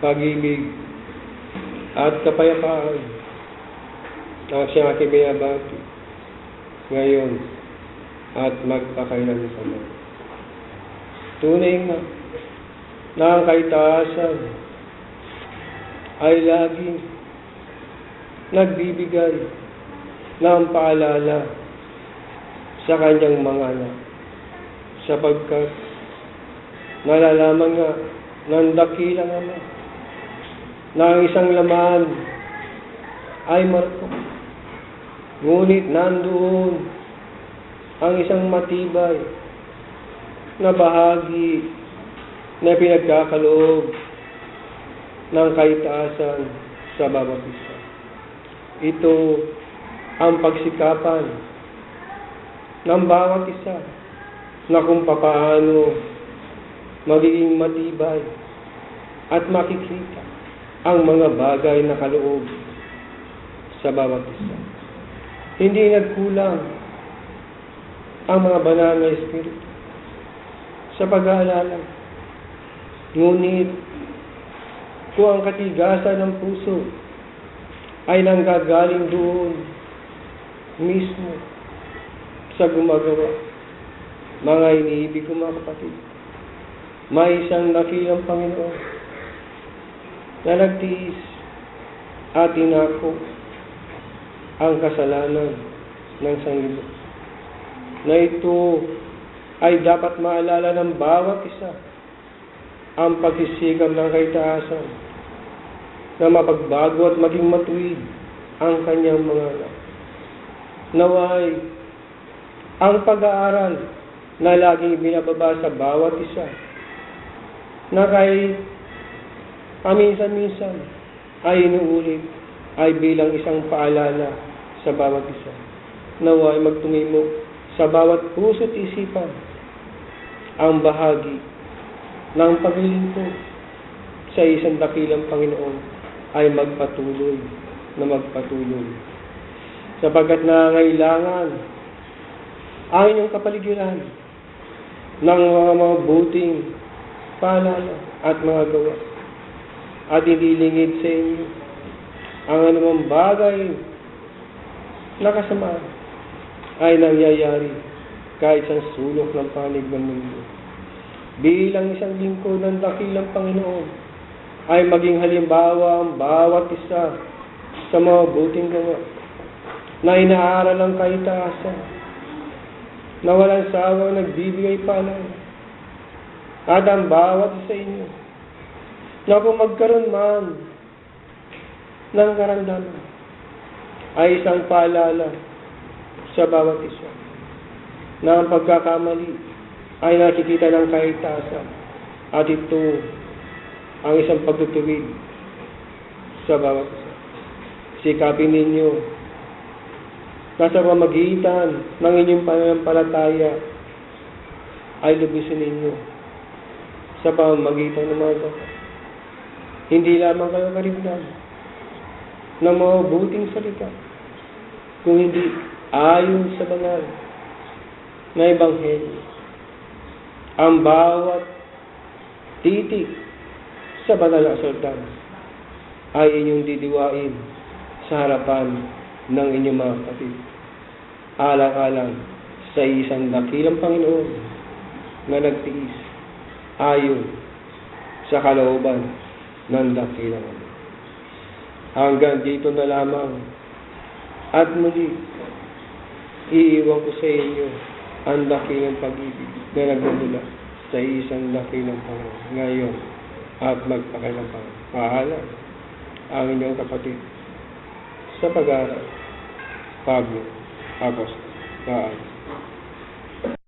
pag-ibig, at kapayapaan na siyang aking binabati ngayon at magpakailan sa mga. Tunay nga na ang kaitaasan ay laging nagbibigay ng paalala sa kanyang mga anak sapagkat nalalaman nga ng dakilang ama ang isang laman ay marko. Ngunit nandoon ang isang matibay na bahagi na pinagkakaloob ng kaitaasan sa bawat isa. Ito ang pagsikapan ng bawat isa na kung papaano magiging matibay at makikita ang mga bagay na kaloob sa bawat isa. Hindi nagkulang ang mga banal na Espiritu sa pag-aalala. Ngunit, kung ang katigasan ng puso ay nanggagaling doon mismo sa gumagawa, mga iniibig ko mga kapatid, may isang nakilang Panginoon na nagtiis at tinako ang kasalanan ng sanglibo. Na ito ay dapat maalala ng bawat isa ang pagsisikap ng kaitaasan na mapagbago at maging matuwid ang kanyang mga anak. Naway, ang pag-aaral na laging binababa sa bawat isa na kahit paminsan-minsan ay inuulit ay bilang isang paalala sa bawat isa. Naway magtumimok sa bawat puso at isipan ang bahagi ng paglilingkod sa isang dakilang Panginoon ay magpatuloy na magpatuloy. Sapagkat nangailangan ang inyong kapaligiran ng mga mabuting paalala at mga gawa at hindi lingid sa inyo ang anumang bagay na kasamaan ay nangyayari kahit sa sulok ng panig ng mundo. Bilang isang lingkod ng dakilang Panginoon, ay maging halimbawa ang bawat isa sa mga buting gawa na inaaral ang kaitaasan na walang sawang nagbibigay paalala at ang bawat isa inyo na kung magkaroon man ng karamdaman ay isang paalala sa bawat isa na ang pagkakamali ay nakikita ng kaitasan at ito ang isang pagtutuwid sa bawat isa. Sikapin ninyo na sa pamagitan ng inyong pananampalataya ay lubisin ninyo sa pamamagitan ng mga gawa. Hindi lamang kayo karimdan ng mga buting salita, kung hindi ayon sa banal na ebanghelyo. Ang bawat titik sa banal na sultan ay inyong didiwain sa harapan ng inyong mga kapatid. Alang-alang sa isang dakilang Panginoon na nagtiis ayon sa kalooban ng dakilang Ama. Hanggang dito na lamang at muli iiwan ko sa inyo ang dakilang pag-ibig na nagmumula sa isang dakilang Panginoon ngayon at magpakailang Panginoon. Paalam ang inyong kapatid sa pag-aaral. Pablo Apostol. Paalam.